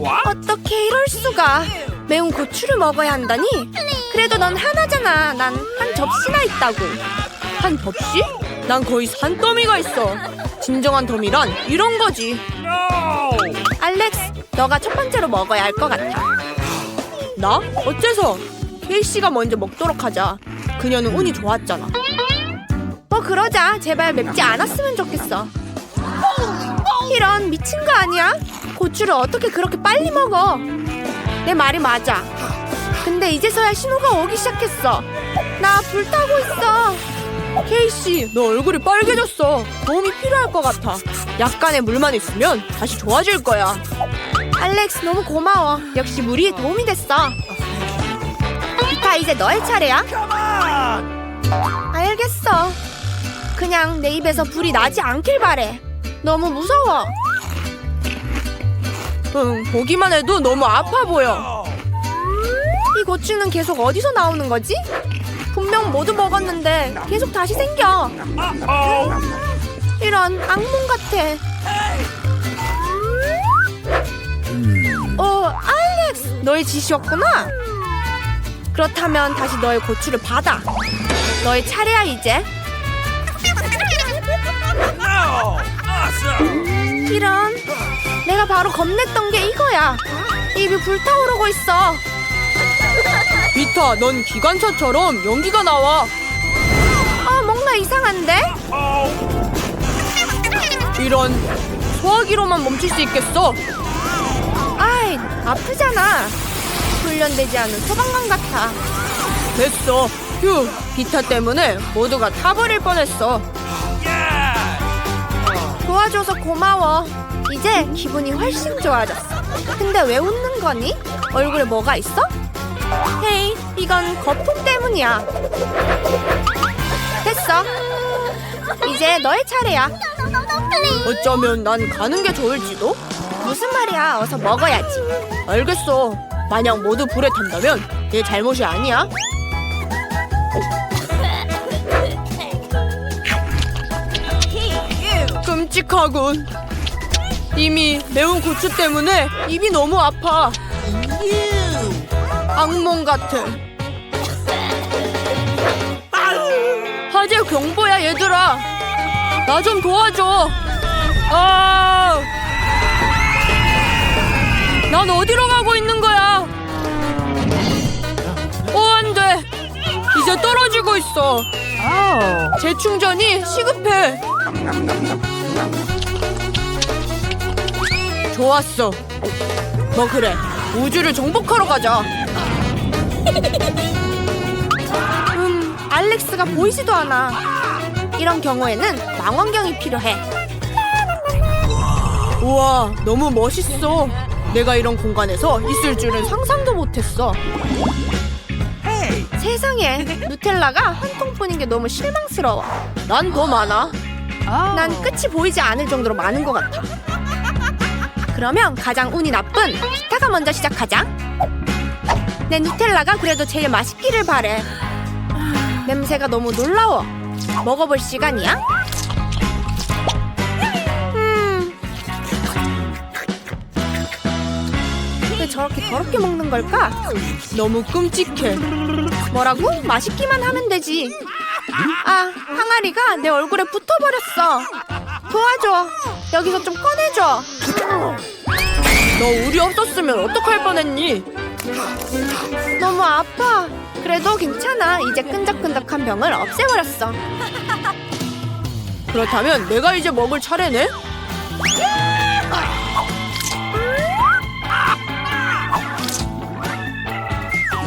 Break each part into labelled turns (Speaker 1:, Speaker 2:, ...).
Speaker 1: 어떻게 이럴 수가? 매운 고추를 먹어야 한다니? 그래도 넌 하나잖아. 난 한 접시나 있다고. 한 접시? 난 거의 산더미가 있어. 진정한 더미란 이런 거지. 알렉스, 너가 첫 번째로 먹어야 할 것 같아. 나? 어째서? 케이씨가 먼저 먹도록 하자. 그녀는 운이 좋았잖아. 뭐 그러자. 제발 맵지 않았으면 좋겠어. 이런 미친 거 아니야? 고추를 어떻게 그렇게 빨리 먹어? 내 말이 맞아. 근데 이제서야 신호가 오기 시작했어. 나 불타고 있어. 케이씨, 너 얼굴이 빨개졌어. 도움이 필요할 것 같아. 약간의 물만 있으면 다시 좋아질 거야. 알렉스, 너무 고마워. 역시 물이 도움이 됐어. 비타, 이제 너의 차례야. 알겠어. 그냥 내 입에서 불이 나지 않길 바래. 너무 무서워. 응, 보기만 해도 너무 아파 보여. 이 고추는 계속 어디서 나오는 거지? 분명 모두 먹었는데 계속 다시 생겨. 이런 악몽 같아. 어, 알렉스, 너의 짓이었구나. 그렇다면 다시 너의 고추를 받아. 너의 차례야 이제. 이런. 내가 바로 겁냈던 게 이거야. 입이 불타오르고 있어. 비타, 넌 기관차처럼 연기가 나와. 아, 뭔가 이상한데? 이런 소화기로만 멈출 수 있겠어? 아이, 아프잖아. 훈련되지 않은 소방관 같아. 됐어. 휴, 비타 때문에 모두가 타버릴 뻔했어. 도와줘서 고마워. 이제 기분이 훨씬 좋아졌어. 근데 왜 웃는 거니? 얼굴에 뭐가 있어? 헤이, 이건 거품 때문이야. 됐어. 이제 너의 차례야. 어쩌면 난 가는 게 좋을지도? 무슨 말이야? 어서 먹어야지. 알겠어. 만약 모두 불에 탄다면 내 잘못이 아니야. 끔찍하군. 이미 매운 고추 때문에 입이 너무 아파. 악몽 같아. 화재 경보야 얘들아. 나 좀 도와줘. 아. 난 어디로 가고 있는 거야? 어, 안 돼. 이제 떨어지고 있어. 재충전이 시급해. 좋았어. 뭐 그래. 우주를 정복하러 가자. 음, 알렉스가 보이지도 않아. 이런 경우에는 망원경이 필요해. 우와, 너무 멋있어. 내가 이런 공간에서 있을 줄은 상상도 못했어. 세상에, 누텔라가 한 통뿐인 게 너무 실망스러워. 난 더 많아. 난 끝이 보이지 않을 정도로 많은 것 같아. 그러면 가장 운이 나쁜 피타가 먼저 시작하자. 내 누텔라가 그래도 제일 맛있기를 바래. 냄새가 너무 놀라워. 먹어볼 시간이야? 음. 왜 저렇게 더럽게 먹는 걸까? 너무 끔찍해. 뭐라고? 맛있기만 하면 되지. 아, 항아리가 내 얼굴에 붙어버렸어. 도와줘. 여기서 좀 꺼내줘. 너 우리 없었으면 어떡할 뻔했니? 너무 아파. 그래도 괜찮아. 이제 끈적끈적한 병을 없애버렸어. 그렇다면 내가 이제 먹을 차례네?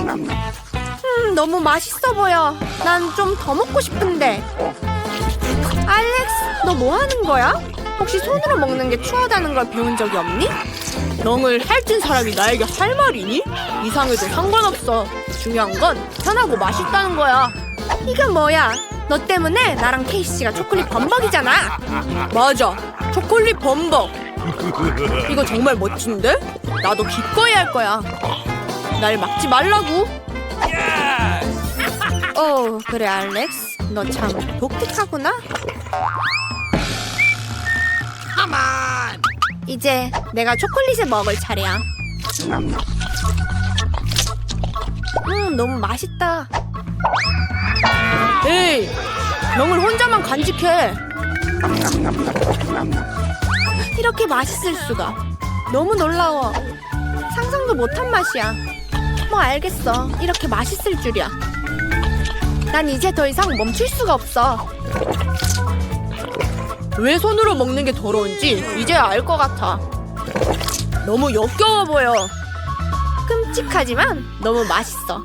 Speaker 1: 음, 너무 맛있어 보여. 난 좀 더 먹고 싶은데. 알렉스, 너 뭐 하는 거야? 혹시 손으로 먹는 게 추하다는 걸 배운 적이 없니? 넝을 핥은 사람이 나에게 할 말이니? 이상해도 상관없어. 중요한 건 편하고 맛있다는 거야. 이게 뭐야? 너 때문에 나랑 케이씨가 초콜릿 범벅이잖아. 맞아. 초콜릿 범벅. 이거 정말 멋진데? 나도 기꺼이 할 거야. 날 막지 말라고. 어, 그래 알렉스. 너 참 독특하구나. 이제 내가 초콜릿을 먹을 차례야. 음, 너무 맛있다. 에이, 병을 혼자만 간직해. 이렇게 맛있을 수가. 너무 놀라워. 상상도 못한 맛이야. 뭐 알겠어. 이렇게 맛있을 줄이야. 난 이제 더 이상 멈출 수가 없어. 왜 손으로 먹는 게 더러운지 이제 알 것 같아. 너무 역겨워 보여. 끔찍하지만 너무 맛있어.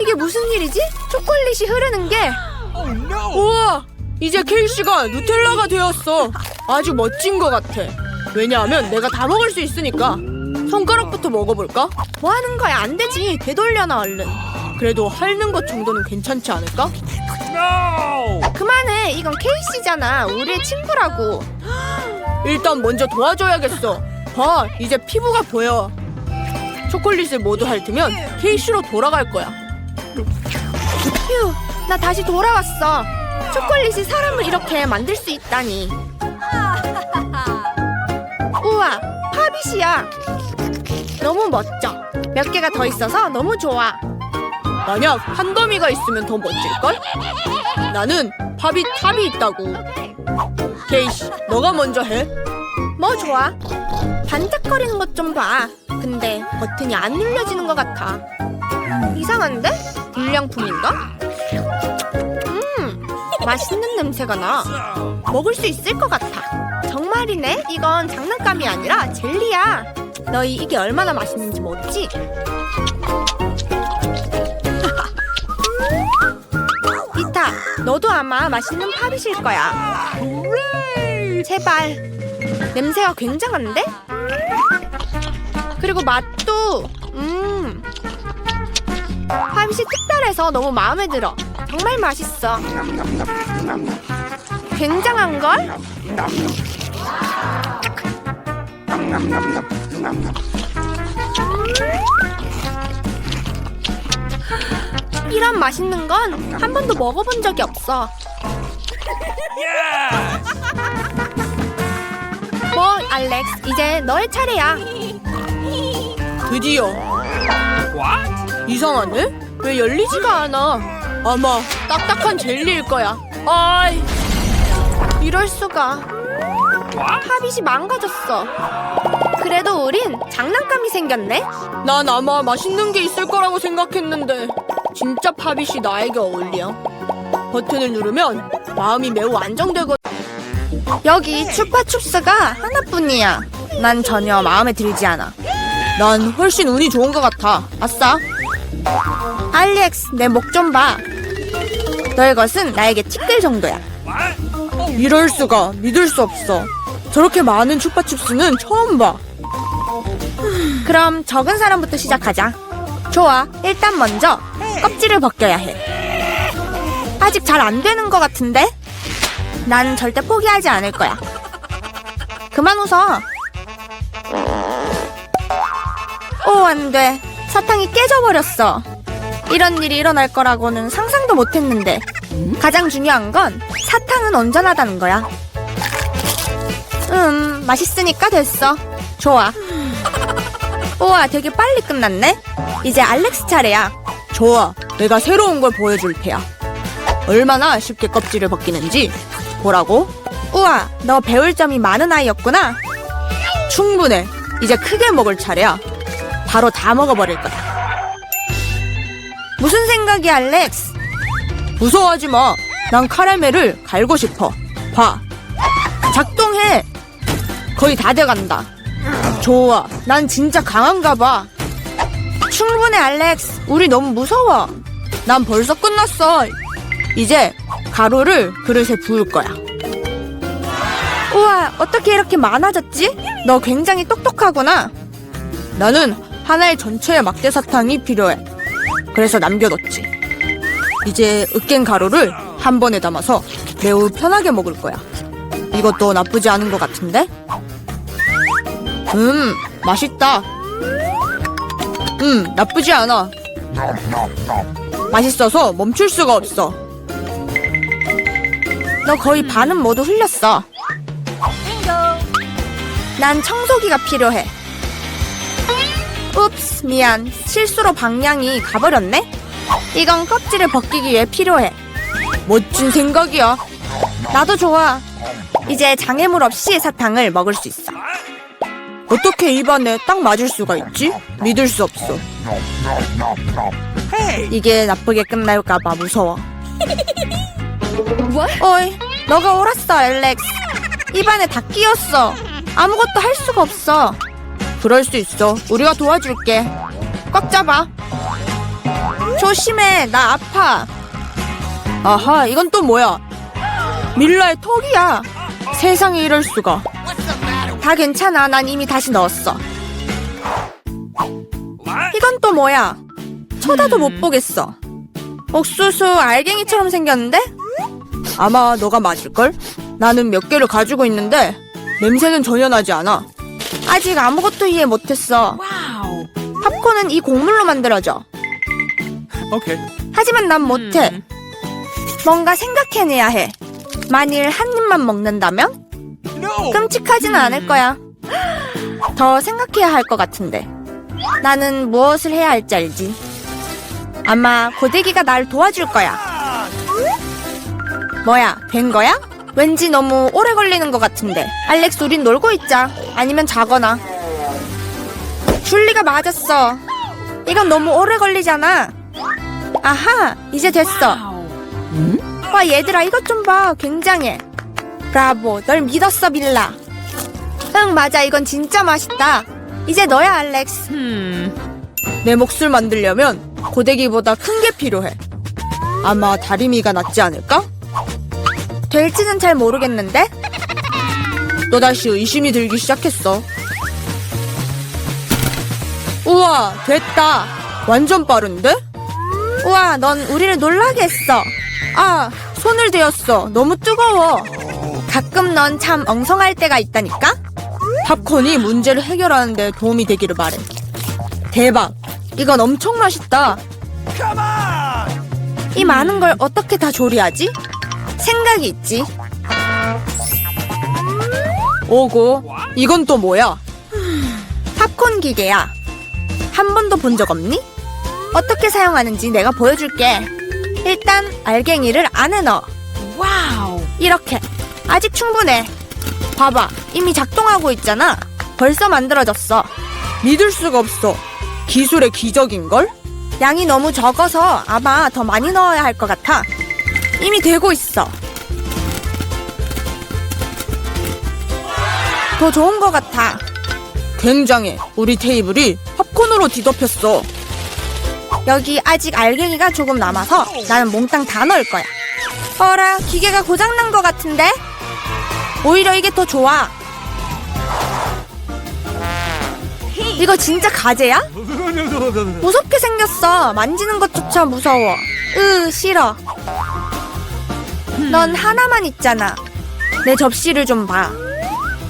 Speaker 1: 이게 무슨 일이지? 초콜릿이 흐르는 게. 우와! 이제 케이씨가 누텔라가 되었어. 아주 멋진 것 같아. 왜냐하면 내가 다 먹을 수 있으니까. 손가락부터 먹어볼까? 뭐 하는 거야? 안 되지. 되돌려놔 얼른. 그래도 핥는 것 정도는 괜찮지 않을까? 그만해. 이건 케이씨잖아. 우리의 친구라고. 일단 먼저 도와줘야겠어. 봐, 이제 피부가 보여. 초콜릿을 모두 핥으면 케이씨로 돌아갈 거야. 휴, 나 다시 돌아왔어. 초콜릿이 사람을 이렇게 만들 수 있다니. 우와, 파빗이야. 너무 멋져. 몇 개가 더 있어서 너무 좋아. 만약 한 더미가 있으면 더 멋질걸? 나는 팝이 탑이 있다고. 케이씨, 너가 먼저 해. 뭐 좋아. 반짝거리는 것 좀 봐. 근데 버튼이 안 눌려지는 것 같아. 이상한데? 불량품인가? 음, 맛있는 냄새가 나. 먹을 수 있을 것 같아. 정말이네? 이건 장난감이 아니라 젤리야. 너희 이게 얼마나 맛있는지 모르지? 너도 아마 맛있는 팝이실 거야. 제발. 냄새가 굉장한데? 그리고 맛도, 음. 팝이 특별해서 너무 마음에 들어. 정말 맛있어. 굉장한 걸? 이런 맛있는 건 한 번도 먹어본 적이 없어. 뭐, 알렉스, 이제 너의 차례야. 드디어. 이상하네? 왜 열리지가 않아? 아마 딱딱한 젤리일 거야. 아이, 이럴 수가. 팝잇이 망가졌어. 그래도 우린 장난감이 생겼네. 난 아마 맛있는 게 있을 거라고 생각했는데 진짜 팝잇이 나에게 어울려. 버튼을 누르면 마음이 매우 안정되고. 여기 추파춥스가 하나뿐이야. 난 전혀 마음에 들지 않아. 난 훨씬 운이 좋은 것 같아. 아싸. 알렉스, 내 목 좀 봐. 너의 것은 나에게 티끌 정도야. 이럴 수가 믿을 수 없어. 저렇게 많은 추파춥스는 처음 봐. 그럼 적은 사람부터 시작하자. 좋아. 일단 먼저 껍질을 벗겨야 해. 아직 잘 안 되는 것 같은데? 난 절대 포기하지 않을 거야. 그만 웃어. 오, 안 돼. 사탕이 깨져버렸어. 이런 일이 일어날 거라고는 상상도 못 했는데. 가장 중요한 건 사탕은 온전하다는 거야. 음, 맛있으니까 됐어. 좋아. 우와, 되게 빨리 끝났네? 이제 알렉스 차례야. 좋아. 내가 새로운 걸 보여줄 테야. 얼마나 쉽게 껍질을 벗기는지 보라고. 우와, 너 배울 점이 많은 아이였구나. 충분해. 이제 크게 먹을 차례야. 바로 다 먹어버릴 거야. 무슨 생각이야, 알렉스? 무서워하지 마. 난 카라멜을 갈고 싶어. 봐. 작동해. 거의 다 돼간다. 좋아. 난 진짜 강한가 봐. 충분해, 알렉스. 우리 너무 무서워. 난 벌써 끝났어. 이제 가루를 그릇에 부을 거야. 우와, 어떻게 이렇게 많아졌지? 너 굉장히 똑똑하구나. 나는 하나의 전체의 막대 사탕이 필요해. 그래서 남겨뒀지. 이제 으깬 가루를 한 번에 담아서 매우 편하게 먹을 거야. 이것도 나쁘지 않은 것 같은데? 음, 맛있다. 음, 나쁘지 않아. 맛있어서 멈출 수가 없어. 너 거의 반은 모두 흘렸어. 난 청소기가 필요해. 읍스, 미안. 실수로 방향이 가버렸네? 이건 껍질을 벗기기 위해 필요해. 멋진 생각이야. 나도 좋아. 이제 장애물 없이 사탕을 먹을 수 있어. 어떻게 입안에 딱 맞을 수가 있지? 믿을 수 없어. 이게 나쁘게 끝날까봐 무서워. 어이, 너가 옳았어, 알렉스. 입안에 다 끼었어. 아무것도 할 수가 없어. 그럴 수 있어. 우리가 도와줄게. 꽉 잡아. 조심해. 나 아파. 아하, 이건 또 뭐야? 밀라의 턱이야. 세상에 이럴 수가. 다 괜찮아. 난 이미 다시 넣었어. 이건 또 뭐야? 쳐다도 못 보겠어. 옥수수 알갱이처럼 생겼는데? 아마 너가 맞을걸? 나는 몇 개를 가지고 있는데 냄새는 전혀 나지 않아. 아직 아무것도 이해 못했어. 팝콘은 이 곡물로 만들어져.
Speaker 2: Okay.
Speaker 1: 하지만 난 못해. 뭔가 생각해내야 해. 만일 한 입만 먹는다면? 끔찍하지는 않을 거야. 더 생각해야 할 것 같은데. 나는 무엇을 해야 할지 알지. 아마 고데기가 날 도와줄 거야. 뭐야, 된 거야? 왠지 너무 오래 걸리는 것 같은데. 알렉스, 우린 놀고 있자. 아니면 자거나. 줄리가 맞았어. 이건 너무 오래 걸리잖아. 아하, 이제 됐어. 와, 얘들아, 이것 좀 봐. 굉장해. 브라보, 널 믿었어, 밀라. 응, 맞아. 이건 진짜 맛있다. 이제 너야, 알렉스. 내 몫을 만들려면 고데기보다 큰 게 필요해. 아마 다리미가 낫지 않을까? 될지는 잘 모르겠는데? 또다시 의심이 들기 시작했어. 우와, 됐다. 완전 빠른데? 우와, 넌 우리를 놀라게 했어. 아, 손을 대었어. 너무 뜨거워. 가끔 넌 참 엉성할 때가 있다니까? 팝콘이 문제를 해결하는데 도움이 되기를 바래. 대박. 이건 엄청 맛있다. 이 많은 걸 어떻게 다 조리하지? 생각이 있지. 오고, 이건 또 뭐야? 팝콘 기계야. 한 번도 본 적 없니? 어떻게 사용하는지 내가 보여줄게. 일단 알갱이를 안에 넣어. 와우. 이렇게. 아직 충분해. 봐봐. 이미 작동하고 있잖아. 벌써 만들어졌어. 믿을 수가 없어. 기술의 기적인걸? 양이 너무 적어서 아마 더 많이 넣어야 할 것 같아. 이미 되고 있어. 더 좋은 것 같아. 굉장해. 우리 테이블이 팝콘으로 뒤덮였어. 여기 아직 알갱이가 조금 남아서 나는 몽땅 다 넣을 거야. 어라, 기계가 고장난 것 같은데? 오히려 이게 더 좋아. 이거 진짜 가재야? 무섭게 생겼어. 만지는 것조차 무서워. 으, 싫어. 넌 하나만 있잖아. 내 접시를 좀 봐.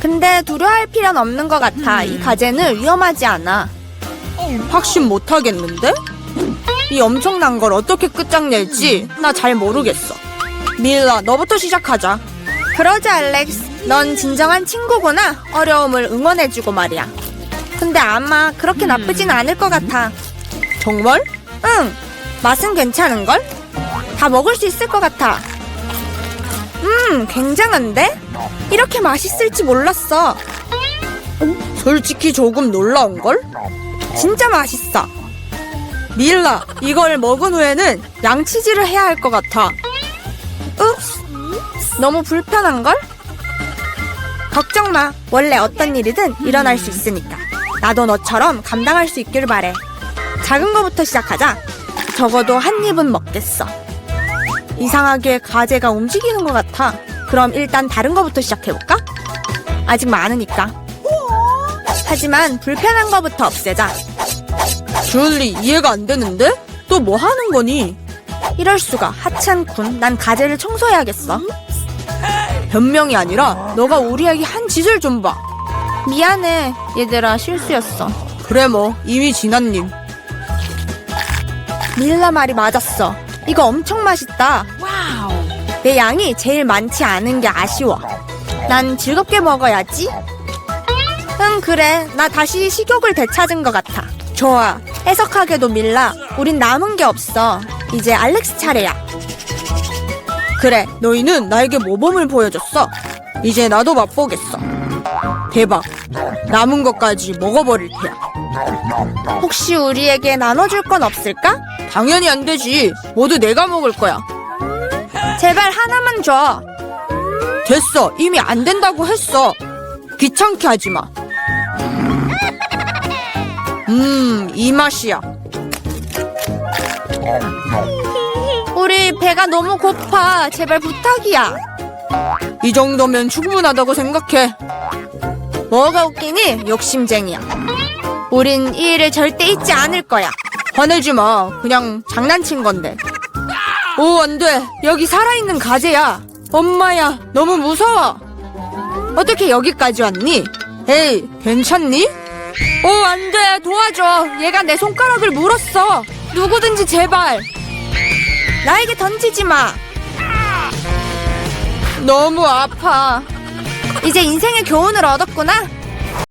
Speaker 1: 근데 두려워할 필요는 없는 것 같아. 이 가재는 위험하지 않아. 확신 못 하겠는데? 이 엄청난 걸 어떻게 끝장낼지 나 잘 모르겠어. 밀라, 너부터 시작하자. 그러자, 알렉스. 넌 진정한 친구구나. 어려움을 응원해주고 말이야. 근데 아마 그렇게 나쁘진 않을 것 같아. 정말? 응. 맛은 괜찮은걸? 다 먹을 수 있을 것 같아. 음, 굉장한데? 이렇게 맛있을지 몰랐어. 솔직히 조금 놀라운걸? 진짜 맛있어. 밀라, 이걸 먹은 후에는 양치질을 해야 할 것 같아. 읍스, 너무 불편한걸? 걱정 마. 원래 어떤 일이든 일어날 수 있으니까. 나도 너처럼 감당할 수 있길 바래. 작은 거부터 시작하자. 적어도 한 입은 먹겠어. 이상하게 가재가 움직이는 것 같아. 그럼 일단 다른 거부터 시작해볼까? 아직 많으니까. 하지만 불편한 거부터 없애자. 줄리, 이해가 안 되는데? 또 뭐 하는 거니? 이럴 수가. 하찮군. 난 가재를 청소해야겠어. 변명이 아니라 너가 우리에게 한 짓을 좀 봐. 미안해. 얘들아, 실수였어. 그래 뭐, 이미 지난 일. 밀라 말이 맞았어. 이거 엄청 맛있다. 내 양이 제일 많지 않은 게 아쉬워. 난 즐겁게 먹어야지. 응, 그래. 나 다시 식욕을 되찾은 것 같아. 좋아. 해석하게도 밀라. 우린 남은 게 없어. 이제 알렉스 차례야. 그래, 너희는 나에게 모범을 보여줬어. 이제 나도 맛보겠어. 대박. 남은 것까지 먹어버릴 테야. 혹시 우리에게 나눠줄 건 없을까? 당연히 안 되지. 모두 내가 먹을 거야. 제발 하나만 줘. 됐어. 이미 안 된다고 했어. 귀찮게 하지 마. 음, 이 맛이야. 우리 배가 너무 고파. 제발 부탁이야. 이 정도면 충분하다고 생각해. 뭐가 웃기니? 욕심쟁이야. 우린 이 일을 절대 잊지 않을 거야. 화내지 마. 그냥 장난친 건데. 오, 안 돼. 여기 살아있는 가재야. 엄마야, 너무 무서워. 어떻게 여기까지 왔니? 에이, 괜찮니? 오, 안 돼. 도와줘. 얘가 내 손가락을 물었어. 누구든지 제발. 나에게 던지지 마. 너무 아파. 이제 인생의 교훈을 얻었구나.